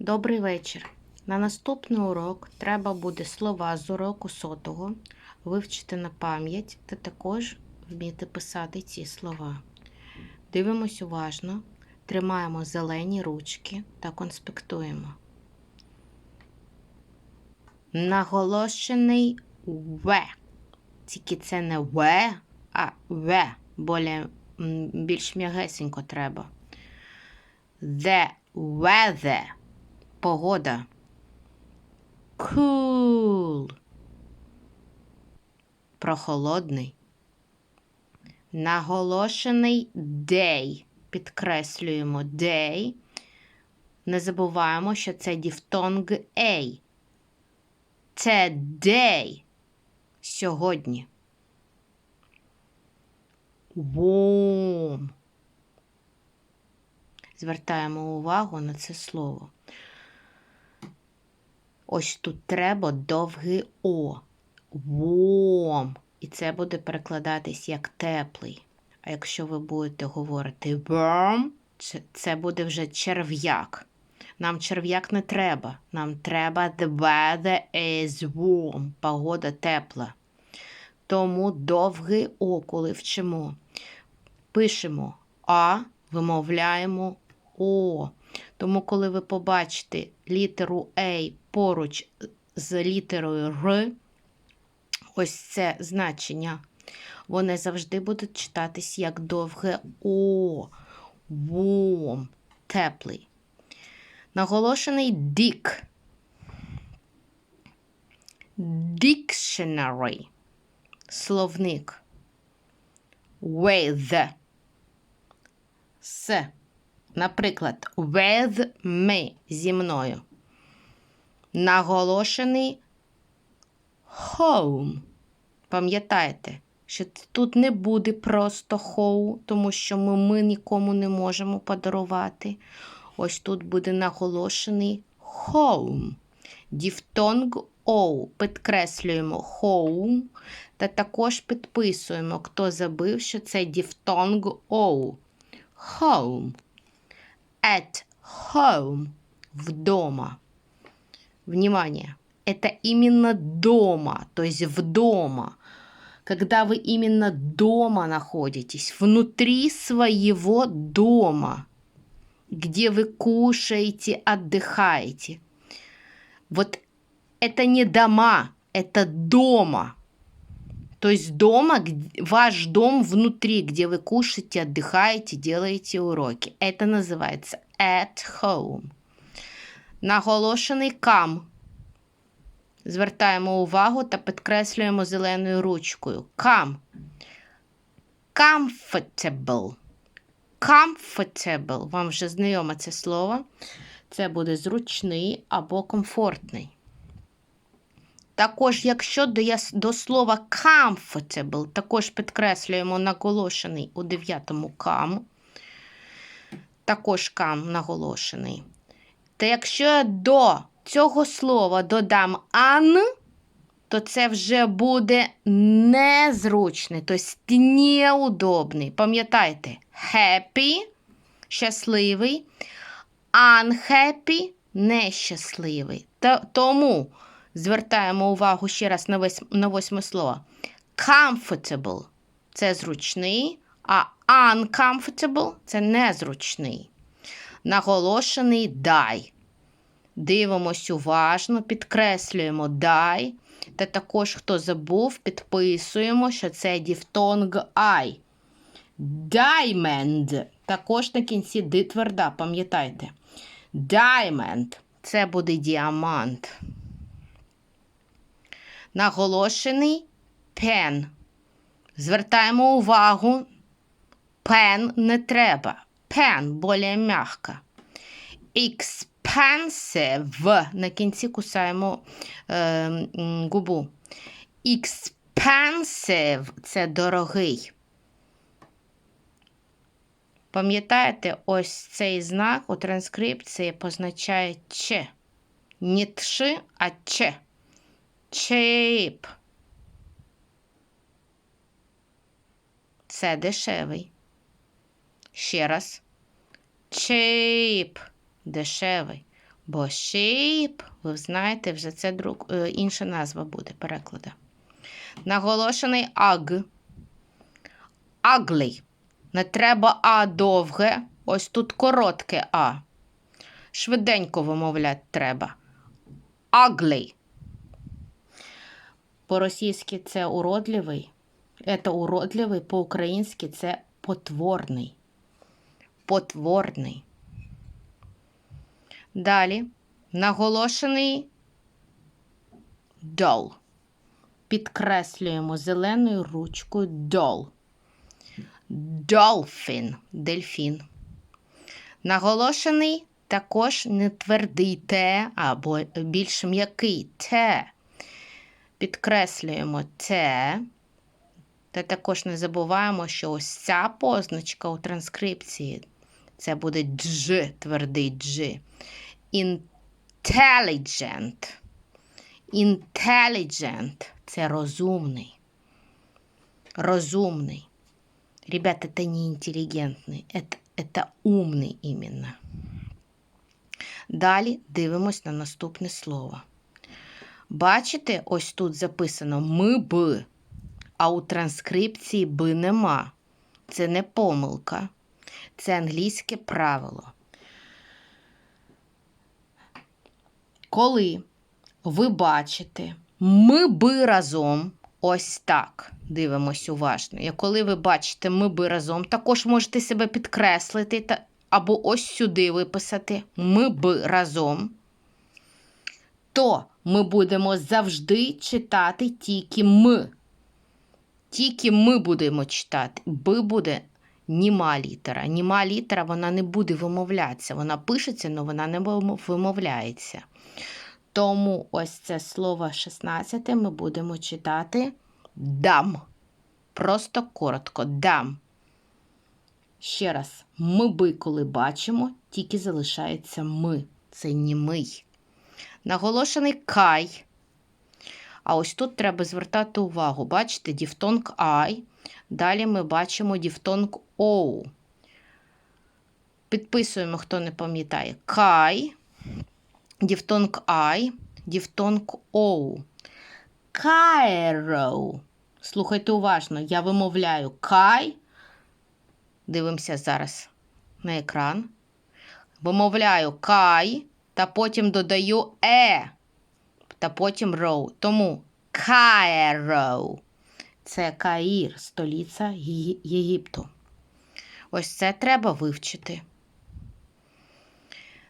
Добрий вечір. На наступний урок треба буде слова з уроку сотого вивчити на пам'ять та також вміти писати ці слова. Дивимось уважно, тримаємо зелені ручки та конспектуємо. Наголошений В. Тільки це не В, а В. Більш м'ягесенько треба. The weather. Погода. Cool. Прохолодний. Наголошений day. Підкреслюємо day. Не забуваємо, що це діфтонг A. Це day. Сьогодні. Warm. Звертаємо увагу на це слово. Ось тут треба довгий О. Warm. І це буде перекладатись як теплий. А якщо ви будете говорити warm, це- буде вже черв'як. Нам черв'як не треба. Нам треба the weather is warm. Погода тепла. Тому довгий О, коли вчимо. Пишемо А, вимовляємо О. Тому, коли ви побачите літеру А поруч з літерою Р, ось це значення, вони завжди будуть читатись як довге О. Warm. Теплий. Наголошений дік. Dictionary. Словник. With. С. Наприклад, with me зі мною. Наголошений home. Пам'ятайте, що тут не буде просто home, тому що ми, ми нікому не можемо подарувати. Ось тут буде наголошений home. Діфтонг O. Підкреслюємо home. Та також підписуємо, хто забив, що це діфтонг O. Home. At home. Вдома. Внимание. Это именно дома, то есть вдома. Когда вы именно дома находитесь, внутри своего дома, где вы кушаете, отдыхаете. Вот это не дома, это дома. То есть дома, ваш дом внутри, где вы кушаете, отдыхаете, делаете уроки. Это называется at home. Наголошений кам. Звертаємо увагу та підкреслюємо зеленою ручкою. Come. Comfortable. Comfortable. Вам вже знайоме це слово. Це буде зручний або комфортний. Також, якщо до слова comfortable, також підкреслюємо наголошений у дев'ятому кам. Також кам наголошений. Та якщо я до цього слова додам ан, то це вже буде незручний, тобто неудобний. Пам'ятайте, happy щасливий, unhappy нещасливий. Тому звертаємо увагу ще раз на, весь, на восьме слово. Comfortable це зручний, а uncomfortable це незручний. Наголошений дай. Дивимось уважно, підкреслюємо дай. Та також, хто забув, підписуємо, що це діфтонг I. Diamond. Також на кінці ди тверда, пам'ятайте. Diamond. Це буде діамант. Наголошений пен. Звертаємо увагу. Пен не треба. Пен більш м'яка. Expensive. На кінці кусаємо е, губу. Expensive це дорогий. Пам'ятаєте, ось цей знак у транскрипції позначає че. Не тши, а че. Cheap. Це дешевий. Ще раз. Cheap. Дешевий. Бо sheep, ви знаєте, вже це друг, е, інша назва буде перекладу. Наголошений аг. Ugly. Не треба А довге. Ось тут коротке А. Швиденько вимовляти треба. Ugly. По-російськи це уродливий. Це уродливий, по-українськи це потворний. Потворний. Далі наголошений дол. Підкреслюємо зеленою ручкою дол. Dolphin – дельфін. Наголошений також не твердий те або більш м'який те. Підкреслюємо те. Та також не забуваємо, що ось ця позначка у транскрипції це буде дж, твердий дж. Intelligent. Intelligent – це розумний. Розумний. Ребята, это не интеллигентный, это, это умний іменно. Далі дивимось на наступне слово. Бачите, ось тут записано ми б, а у транскрипції би нема. Це не помилка. Це англійське правило. Коли ви бачите ми би разом ось так. Дивимось уважно. І коли ви бачите ми би разом, також можете себе підкреслити та, або ось сюди виписати ми би разом, то ми будемо завжди читати тільки ми. Тільки ми будемо читати. Би буде німа літера. Німа літера вона не буде вимовлятися. Вона пишеться, але вона не вимовляється. Тому ось це слово 16 ми будемо читати дам. Просто коротко дам. Ще раз, ми би, коли бачимо, тільки залишається ми. Це німий. Наголошений кай. А ось тут треба звертати увагу. Бачите, діфтонг ай. Далі ми бачимо діфтонг оу. Підписуємо, хто не пам'ятає. Кай, діфтонг ай, діфтонг оу. Кайроу. Слухайте уважно, я вимовляю кай. Дивимося зараз на екран. Вимовляю кай, та потім додаю е, та потім роу. Тому Кайроу. Це Каїр, столиця Єгипту. Ось це треба вивчити.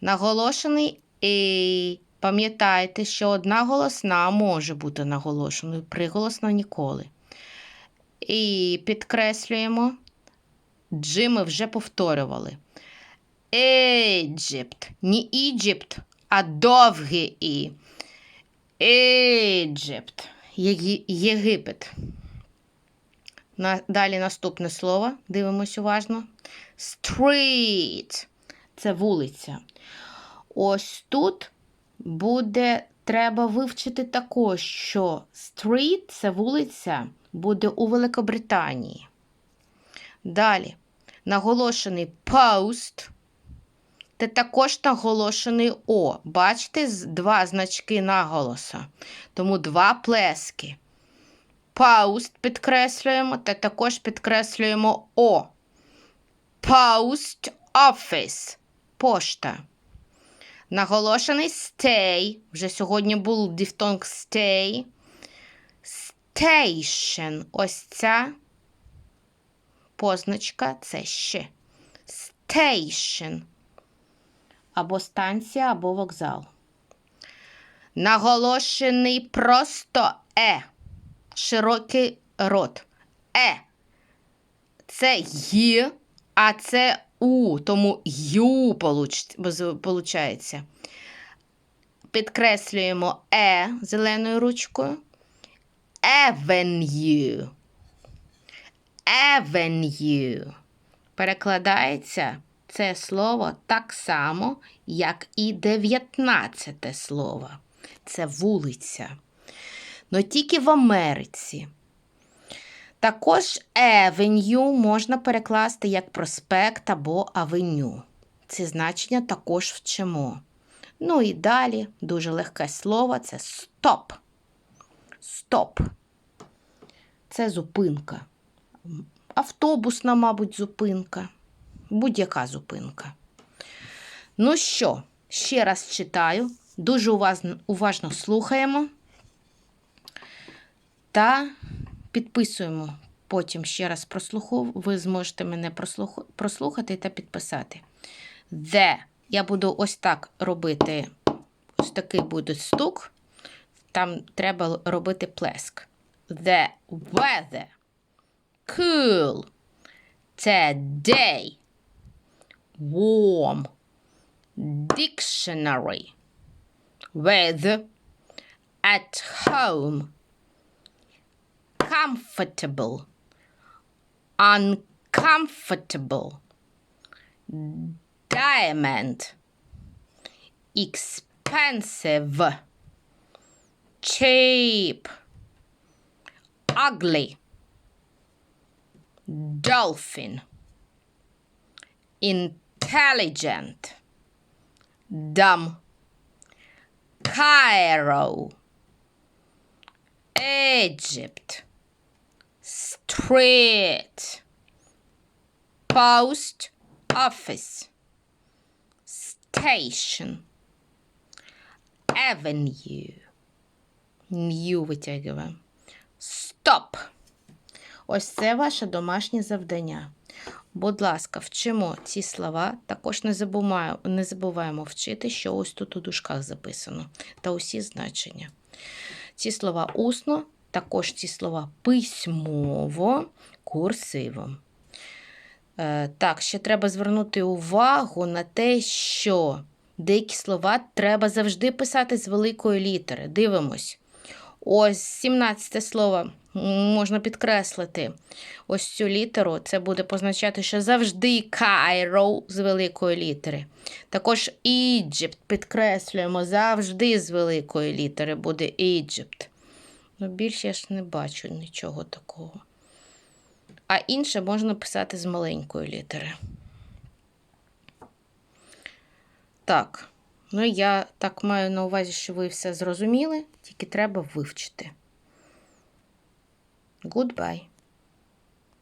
Наголошений «ей». Пам'ятайте, що одна голосна може бути наголошеною, приголосна ніколи. І підкреслюємо, джи ми вже повторювали. Egypt. Не Egypt, а довге І. Egypt. Єгипет. Далі наступне слово. Дивимось уважно. Street. Це вулиця. Ось тут буде треба вивчити також, що street – це вулиця буде у Великобританії. Далі наголошений post. Це також наголошений О. Бачите, два значки наголоса. Тому два плески. Post підкреслюємо та також підкреслюємо О. Post office. Пошта. Наголошений stay. Вже сьогодні був дифтонг stay. Station. Ось ця позначка це ще. Station. Або станція, або вокзал. Наголошений просто е. Широкий рот. Е. Це й, а це у, тому ю виходить. Підкреслюємо е зеленою ручкою. Avenue. Avenue. Перекладається це слово так само, як і дев'ятнадцяте слово. Це вулиця. Но тільки в Америці. Також avenue можна перекласти як проспект або авеню. Ці значення також вчимо. Ну і далі дуже легке слово це стоп. Стоп. Це зупинка. Автобусна, мабуть, зупинка. Будь-яка зупинка. Ну що, ще раз читаю. Дуже уважно, уважно слухаємо та підписуємо. Потім ще раз прослуху. Ви зможете мене прослухати та підписати. The. Я буду ось так робити. Ось такий буде стук. Там треба робити плеск. The weather. Cool. Це day. Warm. Dictionary. With. At home. Comfortable. Uncomfortable. Diamond. Expensive. Cheap. Ugly. Dolphin. Intelligent. Dumb. Cairo. Egypt. Street. Post office. Station. Avenue. Нью витягуємо. Stop. Ось це ваше домашнє завдання. Будь ласка, вчимо ці слова. Також не забуваємо, не забуваємо вчити, що ось тут у дужках записано, та усі значення. Ці слова усно, також ці слова письмово, курсивом. Е, так, ще треба звернути увагу на те, що деякі слова треба завжди писати з великої літери. Дивимось. Ось 17 слово можна підкреслити. Ось цю літеру. Це буде позначати, що завжди Cairo з великої літери. Також Egypt підкреслюємо завжди з великої літери буде Egypt. Ну, більше я ж не бачу нічого такого. А інше можна писати з маленької літери. Так. Ну, я так маю на увазі, що ви все зрозуміли, тільки треба вивчити. Goodbye.